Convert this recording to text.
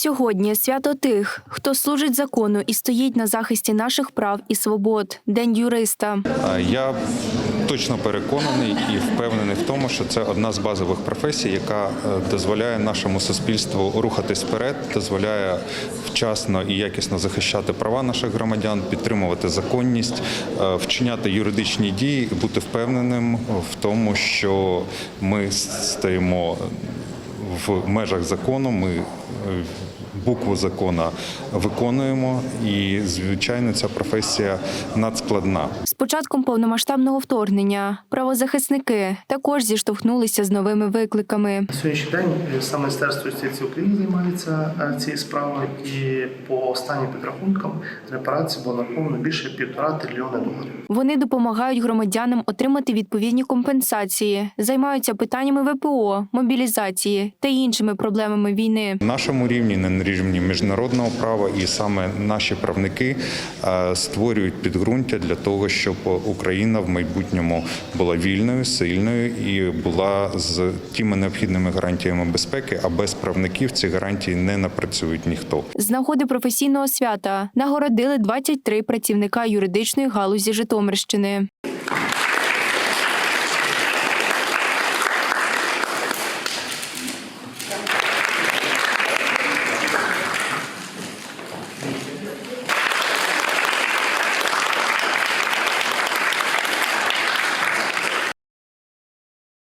Сьогодні свято тих, хто служить закону і стоїть на захисті наших прав і свобод. День юриста. Я точно переконаний і впевнений в тому, що це одна з базових професій, яка е, дозволяє нашому суспільству рухатись вперед, дозволяє вчасно і якісно захищати права наших громадян, підтримувати законність, е, вчиняти юридичні дії бути впевненим в тому, що ми стоїмо в межах закону. Ми букву закона виконуємо, і звичайно, ця професія надскладна. З початком повномасштабного вторгнення правозахисники також зіштовхнулися з новими викликами. На сьогоднішній день саме Міністерство юстиції України займається е, цією справою, і по останнім підрахункам репарації було нараховано більше півтора трильйони доларів. Вони допомагають громадянам отримати відповідні компенсації, займаються питаннями ВПО, мобілізації та іншими проблемами війни нашому рівні, на рівні міжнародного права, і саме наші правники е, створюють підґрунтя для того, щоб Україна в майбутньому була вільною, сильною і була з тими необхідними гарантіями безпеки. А без правників ці гарантії не напрацюють ніхто. З нагоди професійного свята нагородили 23 працівника юридичної галузі Житомирщини.